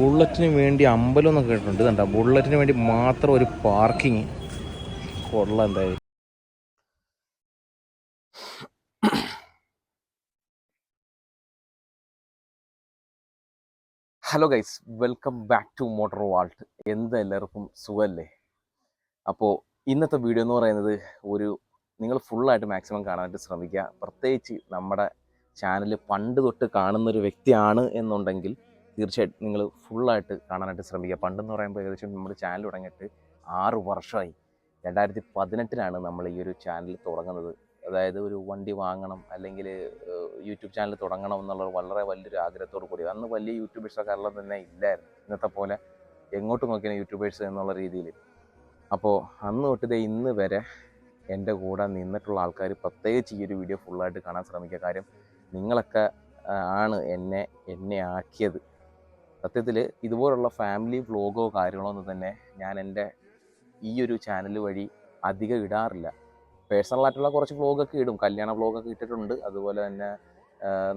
ബുള്ളറ്റിന് വേണ്ടി അമ്പലം എന്നൊക്കെ കേട്ടിട്ടുണ്ട്. കണ്ട? ബുള്ളറ്റിന് വേണ്ടി മാത്രം ഒരു പാർക്കിങ് കൊള്ള എന്തായാലും. Hello guys welcome back to Motor Vault എന്ത് എല്ലാവർക്കും സുഖമല്ലേ? അപ്പോൾ ഇന്നത്തെ വീഡിയോ എന്ന് പറയുന്നത് ഒരു നിങ്ങൾ ഫുള്ളായിട്ട് മാക്സിമം കാണാനായിട്ട് ശ്രമിക്കുക. പ്രത്യേകിച്ച് നമ്മുടെ ചാനൽ പണ്ട് തൊട്ട് കാണുന്നൊരു വ്യക്തിയാണ് എന്നുണ്ടെങ്കിൽ തീർച്ചയായിട്ടും നിങ്ങൾ ഫുള്ളായിട്ട് കാണാനായിട്ട് ശ്രമിക്കുക. പണ്ടെന്ന് പറയുമ്പോൾ ഏകദേശം നമ്മുടെ ചാനൽ തുടങ്ങിയിട്ട് ആറ് വർഷമായി. രണ്ടായിരത്തി പതിനെട്ടിലാണ് നമ്മൾ ഈ ഒരു ചാനൽ തുടങ്ങുന്നത്. അതായത് ഒരു വണ്ടി വാങ്ങണം അല്ലെങ്കിൽ യൂട്യൂബ് ചാനൽ തുടങ്ങണം എന്നുള്ള വളരെ വലിയൊരു ആഗ്രഹത്തോടു കൂടി. അന്ന് വലിയ യൂട്യൂബേഴ്സൊക്കെ കേരളം തന്നെ ഇല്ലായിരുന്നു. ഇന്നത്തെ പോലെ എങ്ങോട്ട് നോക്കിയാൽ യൂട്യൂബേഴ്സ് എന്നുള്ള രീതിയിൽ. അപ്പോൾ അന്ന് തൊട്ട് ദേ ഇന്ന് വരെ എന്റെ കൂടെ നിന്നിട്ടുള്ള ആൾക്കാർ പ്രത്യേകിച്ച് ഈ ഒരു വീഡിയോ ഫുള്ളായിട്ട് കാണാൻ ശ്രമിക്കുക. കാര്യം നിങ്ങളൊക്കെ ആണ് എന്നെ എന്നെ ആക്കിയത്. സത്യത്തിൽ ഇതുപോലുള്ള ഫാമിലി വ്ലോഗോ കാര്യങ്ങളോ ഒന്നും തന്നെ ഞാൻ എന്റെ ഈ ഒരു ചാനൽ വഴി അധികം ഇടാറില്ല. പേഴ്സണലായിട്ടുള്ള കുറച്ച് വ്ലോഗൊക്കെ ഇടും. കല്യാണ വ്ലോഗൊക്കെ ഇട്ടിട്ടുണ്ട്. അതുപോലെ തന്നെ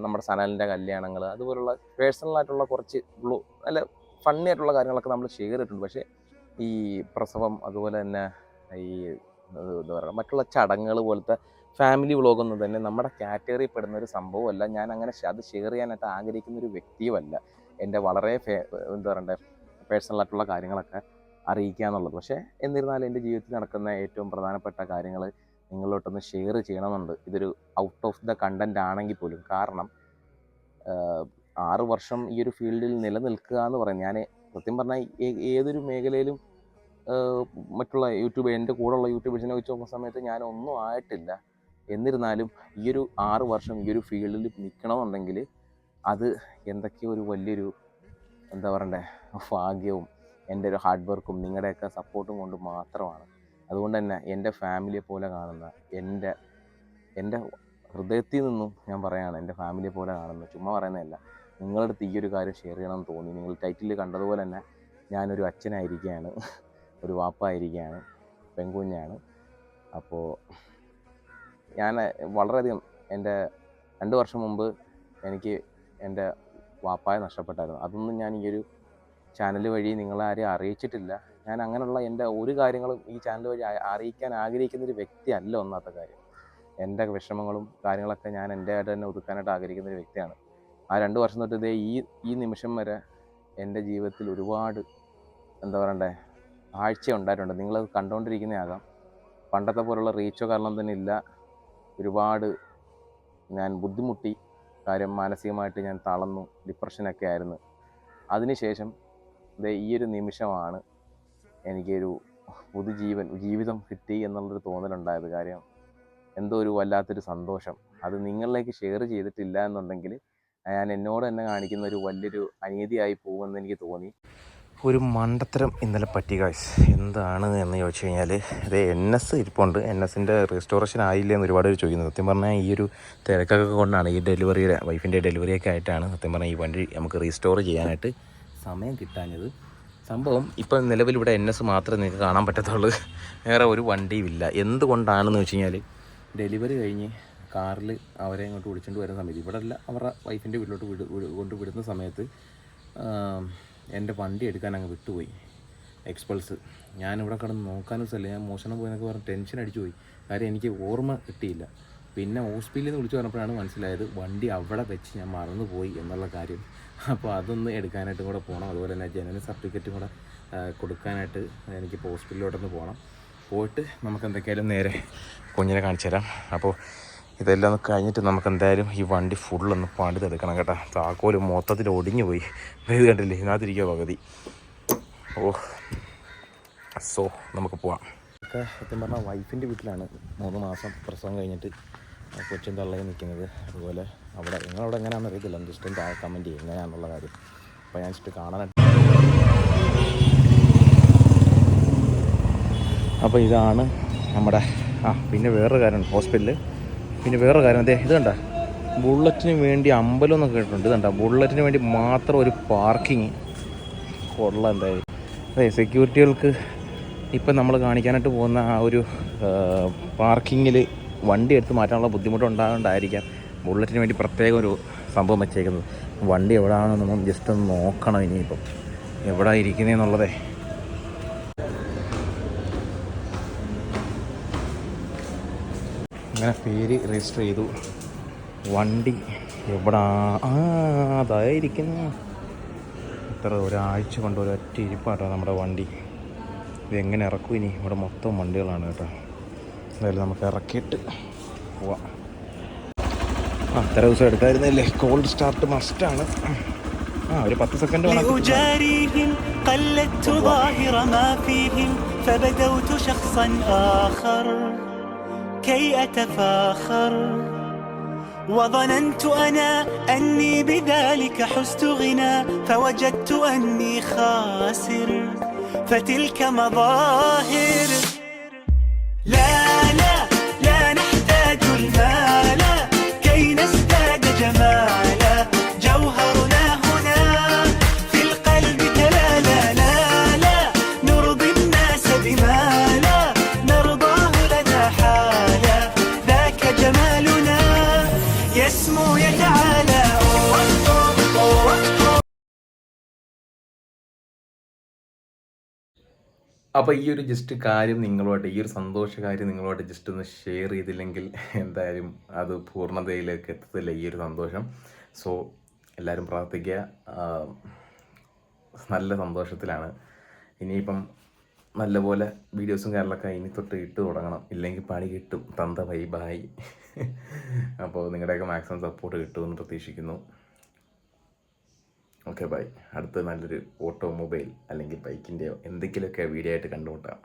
നമ്മുടെ സനലിന്റെ കല്യാണങ്ങൾ അതുപോലുള്ള പേഴ്സണലായിട്ടുള്ള കുറച്ച് വ്ളോ നല്ല ഫണ്ണി ആയിട്ടുള്ള കാര്യങ്ങളൊക്കെ നമ്മൾ ഷെയർ ചെയ്തിട്ടുണ്ട്. പക്ഷേ ഈ പ്രസവം അതുപോലെ തന്നെ ഈ എന്താ പറയുക മറ്റുള്ള ചടങ്ങുകൾ പോലത്തെ ഫാമിലി വ്ളോഗൊന്നും തന്നെ നമ്മുടെ കാറ്റഗറിയിൽ പെടുന്ന ഒരു സംഭവമല്ല. ഞാൻ അങ്ങനെ അത് ഷെയർ ചെയ്യാനായിട്ട് ആഗ്രഹിക്കുന്ന ഒരു വ്യക്തിയുമല്ല. എന്റെ വളരെ ഫേ എന്താ പറയണ്ടേ പേഴ്സണലായിട്ടുള്ള കാര്യങ്ങളൊക്കെ അറിയിക്കുക എന്നുള്ളത്. പക്ഷേ എന്നിരുന്നാലും എന്റെ ജീവിതത്തിൽ നടക്കുന്ന ഏറ്റവും പ്രധാനപ്പെട്ട കാര്യങ്ങൾ നിങ്ങളോട്ടൊന്ന് ഷെയർ ചെയ്യണമെന്നുണ്ട്. ഇതൊരു ഔട്ട് ഓഫ് ദ കണ്ടന്റ് ആണെങ്കിൽ പോലും. കാരണം ആറ് വർഷം ഈ ഒരു ഫീൽഡിൽ നിലനിൽക്കുക എന്ന് പറയുന്നത് ഞാൻ സത്യം പറഞ്ഞാൽ ഏതൊരു മേഖലയിലും മറ്റുള്ള യൂട്യൂബ് എന്റെ കൂടെയുള്ള യൂട്യൂബേഴ്സിനെ വെച്ച് നോക്കുന്ന സമയത്ത് ഞാൻ ഒന്നും ആയിട്ടില്ല. എന്നിരുന്നാലും ഈ ഒരു ആറ് വർഷം ഈ ഒരു ഫീൽഡിൽ നിൽക്കണമെന്നുണ്ടെങ്കിൽ അത് എന്തൊക്കെയോ ഒരു വലിയൊരു എന്താ പറയണ്ടേ ഭാഗ്യവും എന്റെ ഒരു ഹാർഡ് വർക്കും നിങ്ങളുടെയൊക്കെ സപ്പോർട്ടും കൊണ്ട് മാത്രമാണ്. അതുകൊണ്ട് തന്നെ എന്റെ ഫാമിലിയെ പോലെ കാണുന്ന എന്റെ എന്റെ ഹൃദയത്തിൽ നിന്നും ഞാൻ പറയുകയാണ് എന്റെ ഫാമിലിയെ പോലെ കാണുന്നത് ചുമ്മാ പറയുന്നതല്ല നിങ്ങളുടെ അടുത്ത് ഈ ഒരു കാര്യം ഷെയർ ചെയ്യണം എന്ന് തോന്നി. നിങ്ങൾ ടൈറ്റിൽ കണ്ടതുപോലെ തന്നെ ഞാനൊരു അച്ഛനായിരിക്കുകയാണ് ഒരു വാപ്പായിരിക്കുകയാണ് പെൺകുഞ്ഞാണ്. അപ്പോൾ ഞാൻ വളരെയധികം എന്റെ രണ്ട് വർഷം മുമ്പ് എനിക്ക് എന്റെ വാപ്പായെ നഷ്ടപ്പെട്ടായിരുന്നു. അതൊന്നും ഞാൻ ഈ ഒരു ചാനൽ വഴി നിങ്ങളെ ആരെയും അറിയിച്ചിട്ടില്ല. ഞാൻ അങ്ങനെയുള്ള എന്റെ ഒരു കാര്യങ്ങളും ഈ ചാനൽ വഴി അറിയിക്കാൻ ആഗ്രഹിക്കുന്ന ഒരു വ്യക്തിയല്ല ഒന്നാത്ത കാര്യം. എന്റെ വിഷമങ്ങളും കാര്യങ്ങളൊക്കെ ഞാൻ എന്റെ ആയിട്ട് തന്നെ ഒതുക്കാനായിട്ട് ആഗ്രഹിക്കുന്ന ഒരു വ്യക്തിയാണ്. ആ രണ്ട് വർഷം തൊട്ട് ഇതേ ഈ ഈ നിമിഷം വരെ എന്റെ ജീവിതത്തിൽ ഒരുപാട് എന്താ പറയണ്ടേ ആഴ്ച ഉണ്ടായിട്ടുണ്ട്. നിങ്ങളത് കണ്ടുകൊണ്ടിരിക്കുന്നതാകാം പണ്ടത്തെ പോലുള്ള റീച്ചോ കാരണം തന്നെ ഇല്ല. ഒരുപാട് ഞാൻ ബുദ്ധിമുട്ടി കാര്യം മാനസികമായിട്ട് ഞാൻ തളർന്നു. ഡിപ്രഷനൊക്കെ ആയിരുന്നു. അതിനുശേഷം ഈ ഒരു നിമിഷമാണ് എനിക്കൊരു പുതുജീവൻ ജീവിതം കിട്ടി എന്നുള്ളൊരു തോന്നലുണ്ടായത്. കാര്യം എന്തോ ഒരു വല്ലാത്തൊരു സന്തോഷം. അത് നിങ്ങളിലേക്ക് ഷെയർ ചെയ്തിട്ടില്ല എന്നുണ്ടെങ്കിൽ ഞാൻ എന്നോട് തന്നെ കാണിക്കുന്ന ഒരു വലിയൊരു അനീതിയായി പോകുമെന്ന് എനിക്ക് തോന്നി. ഒരു മണ്ടത്തരം ഇന്നലെ പറ്റി കാശ് എന്താണ് എന്ന് ചോദിച്ചു കഴിഞ്ഞാൽ ഇത് എൻ എസ് ഇരിപ്പുണ്ട്. എൻ എസിന്റെ റീസ്റ്റോറേഷൻ ആയില്ല എന്ന് ഒരുപാട് പേര് ചോദിക്കുന്നത് സത്യം പറഞ്ഞാൽ ഈ ഒരു തിരക്കൊക്കെ കൊണ്ടാണ് ഈ ഡെലിവറിയുടെ വൈഫിന്റെ ഡെലിവറിയൊക്കെ ആയിട്ടാണ് സത്യം പറഞ്ഞാൽ ഈ വണ്ടി നമുക്ക് റീസ്റ്റോർ ചെയ്യാനായിട്ട് സമയം കിട്ടാഞ്ഞത്. സംഭവം ഇപ്പം നിലവിൽ ഇവിടെ എൻ എസ് മാത്രമേ നിങ്ങൾക്ക് കാണാൻ പറ്റത്തുള്ളൂ. വേറെ ഒരു വണ്ടിയും ഇല്ല. എന്തുകൊണ്ടാണെന്ന് വെച്ച് കഴിഞ്ഞാൽ ഡെലിവറി കഴിഞ്ഞ് കാറിൽ അവരെ ഇങ്ങോട്ട് വിളിച്ചുകൊണ്ട് വരുന്ന സമയത്ത് ഇവിടെ അല്ല അവരുടെ വൈഫിന്റെ വീട്ടിലോട്ട് വിട് കൊണ്ട് വിടുന്ന സമയത്ത് എന്റെ വണ്ടി എടുക്കാൻ അങ്ങ് വിട്ടുപോയി. എക്സ്പൾസ് ഞാനിവിടെ കിടന്ന് നോക്കാനും സ്ഥലം ഞാൻ മോഷണം പോയെന്നൊക്കെ പറഞ്ഞ് ടെൻഷൻ അടിച്ചു പോയി. കാര്യം എനിക്ക് ഓർമ്മ കിട്ടിയില്ല. പിന്നെ ഹോസ്പിറ്റലിൽ നിന്ന് വിളിച്ചു പറഞ്ഞപ്പോഴാണ് മനസ്സിലായത് വണ്ടി അവിടെ വെച്ച് ഞാൻ മറന്നുപോയി എന്നുള്ള കാര്യം. അപ്പോൾ അതൊന്ന് എടുക്കാനായിട്ടും കൂടെ പോകണം. അതുപോലെ തന്നെ ജനന സർട്ടിഫിക്കറ്റും കൂടെ കൊടുക്കാനായിട്ട് എനിക്ക് ഹോസ്പിറ്റലിലോട്ടൊന്ന് പോകണം. പോയിട്ട് നമുക്ക് എന്തൊക്കെയായാലും നേരെ കുഞ്ഞിനെ കാണിച്ചു തരാം. അപ്പോൾ ഇതെല്ലാം ഒന്ന് കഴിഞ്ഞിട്ട് നമുക്ക് എന്തായാലും ഈ വണ്ടി ഫുള്ളൊന്ന് പണിതെടുക്കണം കേട്ടോ. താക്കോൽ മൊത്തത്തിൽ ഒടിഞ്ഞു പോയി ഇത് കണ്ടില്ലേ? ഇതിനകത്തിരിക്കുക പകുതി. ഓ. സോ നമുക്ക് പോവാം. ഒക്കെ സത്യം പറഞ്ഞാൽ വൈഫിന്റെ വീട്ടിലാണ്. മൂന്ന് മാസം പ്രസവം കഴിഞ്ഞിട്ട് കൊച്ചിൻ തള്ളയിൽ നിൽക്കുന്നത്. അതുപോലെ അവിടെ നിങ്ങളവിടെ എങ്ങനെയാണെന്ന് അറിയത്തില്ല. ജസ്റ്റ് താഴെ കമന്റ് ചെയ്യും. എങ്ങനെയാണെന്നുള്ള കാര്യം. അപ്പോൾ ഞാൻ ജസ്റ്റ് കാണാനായിട്ട് അപ്പോൾ ഇതാണ് നമ്മുടെ ആ പിന്നെ വേറൊരു കാര്യമാണ് ഹോസ്പിറ്റലിൽ പിന്നെ വേറെ കാര്യം അതെ ഇത് കണ്ട? ബുള്ളറ്റിന് വേണ്ടി അമ്പലം എന്നൊക്കെ കേട്ടിട്ടുണ്ട്. ഇത് ബുള്ളറ്റിന് വേണ്ടി മാത്രം ഒരു പാർക്കിങ്. കൊള്ളാം എന്തായാലും. അതെ സെക്യൂരിറ്റികൾക്ക് ഇപ്പം നമ്മൾ കാണിക്കാനായിട്ട് പോകുന്ന ആ ഒരു പാർക്കിങ്ങിൽ വണ്ടി എടുത്ത് മാറ്റാനുള്ള ബുദ്ധിമുട്ടുണ്ടാകൊണ്ടായിരിക്കാം ബുള്ളറ്റിന് വേണ്ടി പ്രത്യേകം ഒരു സംഭവം വെച്ചേക്കുന്നത്. വണ്ടി എവിടെയാണെന്ന് നമ്മൾ ജസ്റ്റ് ഒന്ന് നോക്കണം ഇനിയിപ്പം. എവിടെ ഇരിക്കുന്നതെന്നുള്ളതേ അങ്ങനെ പേര് രജിസ്റ്റർ ചെയ്തു. വണ്ടി എവിടാ? ആ അതായിരിക്കുന്നു. ഇത്ര ഒരാഴ്ച കൊണ്ട് ഒരൊറ്റ ഇരിപ്പാട്ടോ നമ്മുടെ വണ്ടി. ഇത് എങ്ങനെ ഇറക്കും ഇനി? ഇവിടെ മൊത്തം വണ്ടികളാണ് കേട്ടോ. എന്തായാലും നമുക്ക് ഇറക്കിയിട്ട് പോവാം. അത്ര ദിവസം എടുത്തായിരുന്നല്ലേ കോൾഡ് സ്റ്റാർട്ട് മസ്റ്റാണ് ആ ഒരു പത്ത് സെക്കൻഡ് വേണം. كي أتفاخر. وظننت أنا أني بذلك حزت غنى فوجدت أني خاسر. فتلك مظاهر. لا അപ്പോൾ ഈ ഒരു ജസ്റ്റ് കാര്യം നിങ്ങളുമായിട്ട് ഈ ഒരു സന്തോഷ കാര്യം നിങ്ങളുമായിട്ട് ജസ്റ്റ് ഒന്ന് ഷെയർ ചെയ്തില്ലെങ്കിൽ എന്തായാലും അത് പൂർണതയിലേക്ക് എത്തത്തില്ല ഈ ഒരു സന്തോഷം. സോ എല്ലാവരും പ്രാർത്ഥിക്കുക. നല്ല സന്തോഷത്തിലാണ്. ഇനിയിപ്പം നല്ലപോലെ വീഡിയോസും കാര്യങ്ങളൊക്കെ ഇനി തൊട്ട് ഇട്ട് തുടങ്ങണം. ഇല്ലെങ്കിൽ പണി കിട്ടും. തന്ത വൈബായി അപ്പോൾ നിങ്ങളുടെയൊക്കെ മാക്സിമം സപ്പോർട്ട് കിട്ടുമെന്ന് പ്രതീക്ഷിക്കുന്നു. ഓക്കെ ബൈ അടുത്ത നല്ലൊരു ഓട്ടോമൊബൈൽ അല്ലെങ്കിൽ ബൈക്കിന്റെയോ എന്തെങ്കിലുമൊക്കെ വീഡിയോ ആയിട്ട് കണ്ടുമുട്ടാം.